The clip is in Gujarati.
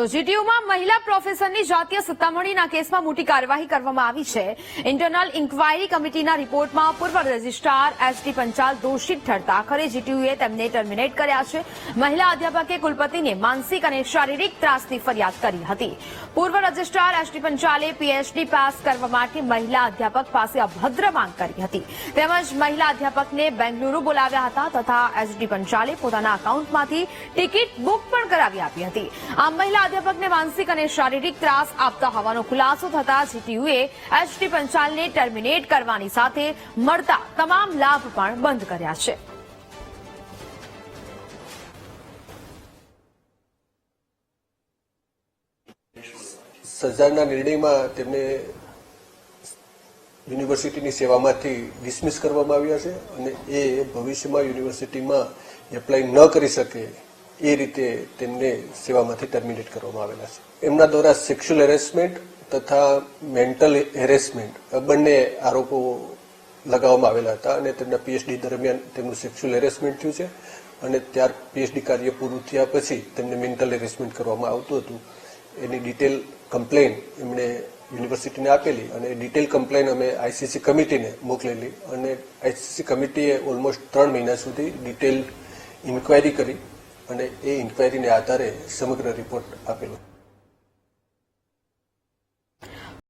તો જીટીયુમાં મહિલા પ્રોફેસરની જાતીય સત્તામણીના કેસમાં મોટી કાર્યવાહી કરવામાં આવી છે. ઇન્ટરનલ ઇન્કવાયરી કમિટીના રિપોર્ટમાં પૂર્વ રજિસ્ટ્રાર એસટી પંચાલ દોષિત ઠરતા. આખરે જીટીયુએ તેમને ટર્મિનેટ કર્યા છે. મહિલા અધ્યાપકે કુલપતિને માનસિક અને શારીરિક ત્રાસની ફરિયાદ કરી હતી. પૂર્વ રજિસ્ટ્રાર એસટી પંચાલે પીએચડી પાસ કરવા માટે મહિલા અધ્યાપક પાસે અભદ્ર માંગ કરી હતી. તેમજ મહિલા અધ્યાપકને બેંગલુરુ બોલાવ્યા હતા તથા એસડી પંચાલે પોતાના એકાઉન્ટમાંથી ટિકિટ બુક પણ કરાવી આપી હતી. આ મહિલા અધ્યાપકને માનસિક અને શારીરિક ત્રાસ આપતા હોવાનો ખુલાસો થતા જીટીયુએ એચટી પંચાલને ટર્મિનેટ કરવાની સાથે મળતા તમામ લાભ પણ બંધ કર્યા છે. સજાના નિર્ણયમાં તેમને યુનિવર્સિટીની સેવામાંથી ડિસમિસ કરવામાં આવ્યા છે અને એ ભવિષ્યમાં યુનિવર્સિટીમાં એપ્લાય ન કરી શકે એ રીતે તેમને સેવામાંથી ટર્મિનેટ કરવામાં આવેલા છે. એમના દ્વારા સેક્સ્યુઅલ હેરેસમેન્ટ તથા મેન્ટલ હેરેસમેન્ટ બંને આરોપો લગાવવામાં આવેલા હતા અને તેમના પીએચડી દરમિયાન તેમનું સેક્સ્યુઅલ હેરેસમેન્ટ થયું છે અને ત્યાર પીએચડી કાર્ય પૂરું થયા પછી તેમને મેન્ટલ હેરેસમેન્ટ કરવામાં આવતું હતું. એની ડિટેલ કમ્પ્લેન એમણે યુનિવર્સિટીને આપેલી અને ડિટેલ કમ્પ્લેન અમે આઈસીસી કમિટીને મોકલેલી અને આઈસીસી કમિટીએ ઓલમોસ્ટ ત્રણ મહિના સુધી ડિટેલ ઇન્ક્વાયરી કરી. અને એ ઇન્ક્વાયરીને આધારે સમગ્ર રિપોર્ટ આપેલો.